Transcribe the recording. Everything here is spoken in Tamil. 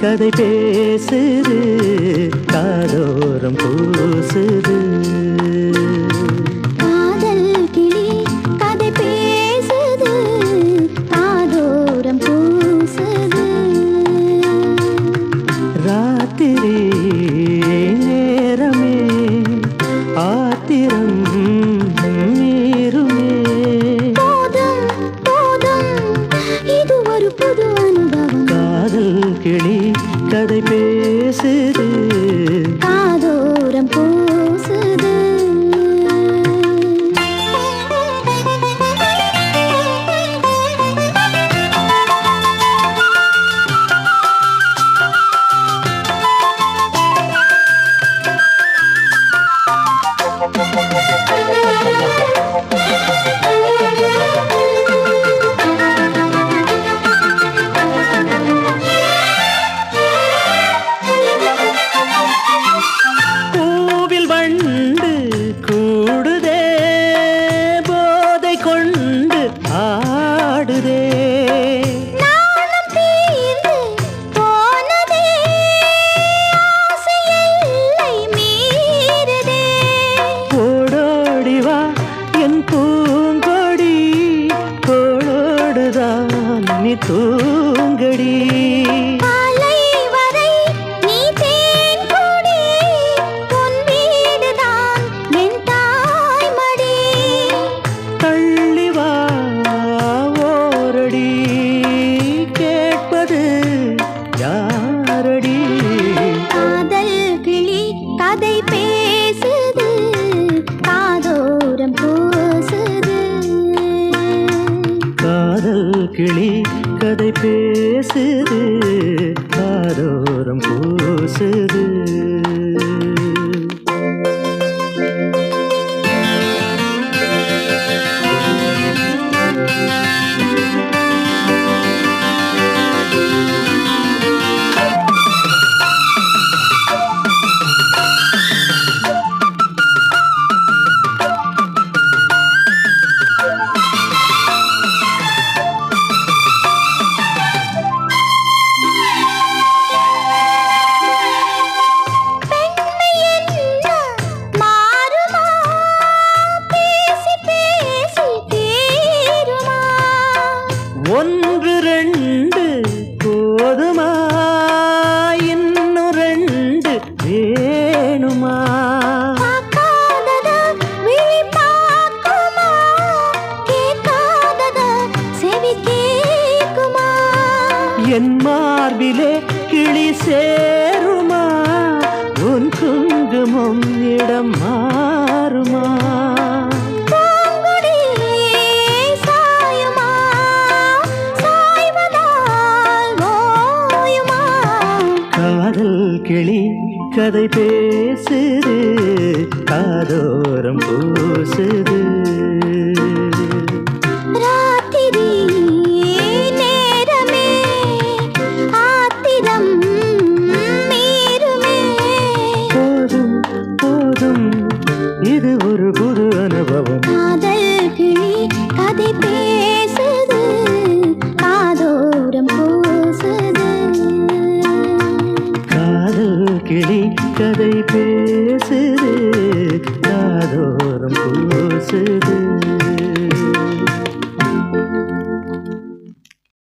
கதை பேசுது காதோரம் பூசுது. காதல் கிளி கதை பேசுது காதோரம் பூசுது. ராத்திரி நேரமே ஆத்திரம் மீறுமே. போதும் போதும் இது ஒரு புது அனுபவம். காதல் கிளி கதை பேசுது காதோரம் பூசுது என் பூங்கொடி கோளோடுதான் நீ தூங்கடி. கிளி கதை பேசுது ஆரோரம் பூசுது. சேருமா? உன் குங்குமம் இடம் மாறுமா? காதல் கிளி கதை பேசுது காதோரம் பூசுது. கதை பேசுது காதோரம் பூசுது.